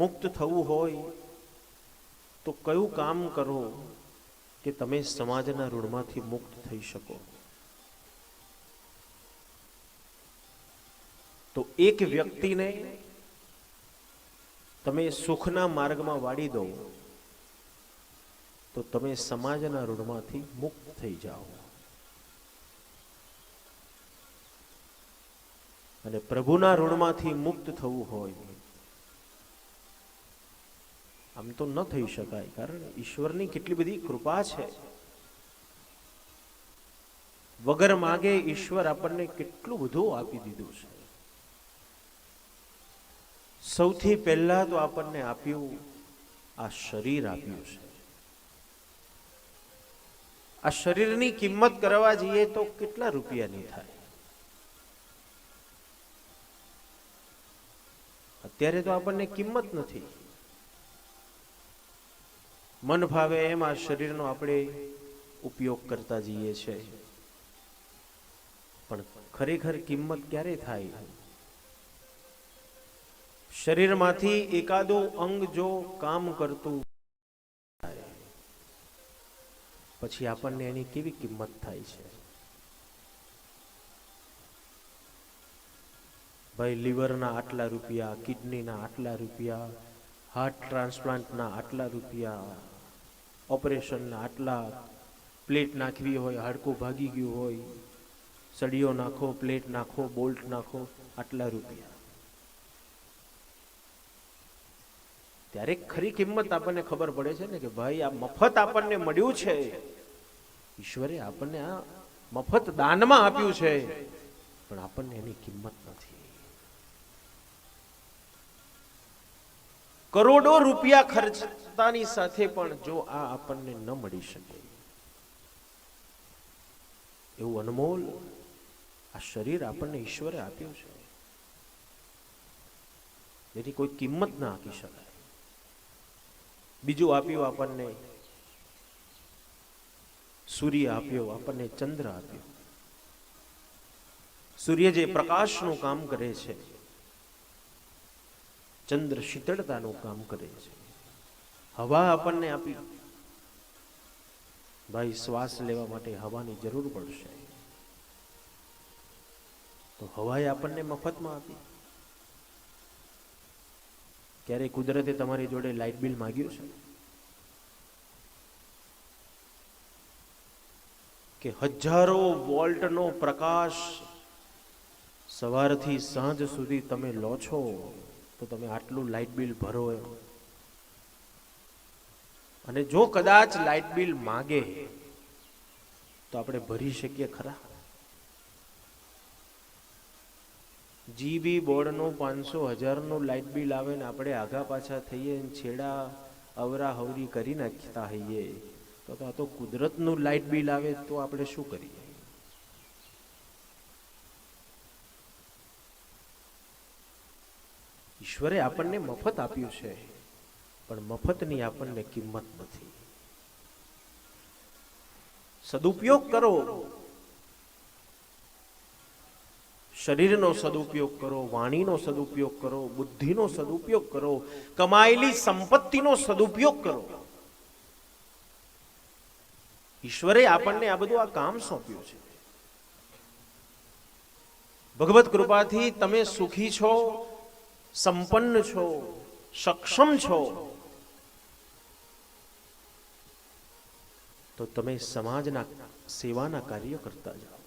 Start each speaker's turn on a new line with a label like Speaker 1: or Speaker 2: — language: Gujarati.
Speaker 1: મુક્ત થવું હોય તો કયું કામ કરો કે તમે સમાજના ઋણમાંથી મુક્ત થઈ શકો? તો એક વ્યક્તિને તમે સુખના માર્ગમાં વાળી દો, તો તમે સમાજના ઋણમાંથી મુક્ત થઈ જાઓ. અને પ્રભુના ઋણમાંથી મુક્ત થવું હોય આમ તો ન થઈ શકાય, કારણ ઈશ્વરની કેટલી બધી કૃપા છે. વગર માગે ઈશ્વર આપણને કેટલું બધું આપી દીધું છે. સૌથી પહેલા તો આપણને આપ્યું આ શરીર આપ્યું છે. આ શરીરની કિંમત કરવા જઈએ તો કેટલા રૂપિયાની થાય? અત્યારે તો આપણને કિંમત નથી. મન ભાવે એમ શરીરનો આપણે ઉપયોગ કરતા જઈએ છે. પણ ખરેખર કિંમત ક્યારે થાય? શરીરમાંથી એકાદો અંગ જો કામ કરતું પછી આપણને એની કેવી કિંમત થાય છે? ભાઈ, લીવરના આટલા રૂપિયા, કિડનીના આટલા રૂપિયા, હાર્ટ ટ્રાન્સપ્લાન્ટના આટલા રૂપિયા ઓપરેશનના આટલા પ્લેટ નાખવી હોય, હાડકું ભાગી ગયું હોય સળીઓ નાખો, પ્લેટ નાખો, બોલ્ટ નાખો, આટલા રૂપિયા. ત્યારે ખરી કિંમત આપણને ખબર પડે છે ને કે ભાઈ, આ મફત આપણને મળ્યું છે. ઈશ્વરે આપણને આ મફત દાનમાં આપ્યું છે. પણ આપણને એની કિંમત નથી. કરોડો રૂપિયા ખર્ચતાની સાથે પણ જો આ આપણને ન મળી શકે. એવું અનમોલ આ શરીર આપણને ઈશ્વરે આપ્યું છે. જેની કોઈ કિંમત ના આપી શકાય. બીજું આપ્યું આપણને, સૂર્ય આપ્યો, આપણને ચંદ્ર આપ્યો. સૂર્ય જે પ્રકાશનું કામ કરે છે, ચંદ્ર શીતળતાનું કામ કરે છે. હવા આપણને આપી. ભાઈ, શ્વાસ લેવા માટે હવાની જરૂર પડશે. તો હવાએ આપણને મફતમાં આપી. ક્યારે કુદરતે તમારી જોડે લાઇટ બિલ માગ્યું છે? કે હજારો વોલ્ટનો પ્રકાશ સવારથી સાંજ સુધી તમે લો છો, તો તમે આટલું લાઇટ બિલ ભરો એમ. અને જો કદાચ લાઇટ બિલ માગે, તો આપણે ભરી શકીએ ખરા? જીબી બોર્ડનું પાંચસો હજારનું લાઇટ બિલ આવે ને આપણે આગા પાછા થઈએ છેડા અવરા હવરી કરી નાખતા હોઈએ તો આ તો કુદરતનું લાઇટ બિલ આવે તો આપણે શું કરીએ? ઈશ્વરે આપણને મફત આપ્યું છે. પણ મફતની આપણને કિંમત નથી. સદુપયોગ કરો. શરીરનો સદુપયોગ કરો, વાણીનો સદુપયોગ કરો, બુદ્ધિનો સદુપયોગ કરો, કમાયેલી સંપત્તિનો સદુપયોગ કરો. ઈશ્વરે આપણને આ બધું આ કામ સોંપ્યું છે. ભગવત કૃપાથી તમે સુખી છો, સંપન્ન છો, સક્ષમ છો. તો તમે સમાજના સેવાના કાર્યો કરતા જાઓ.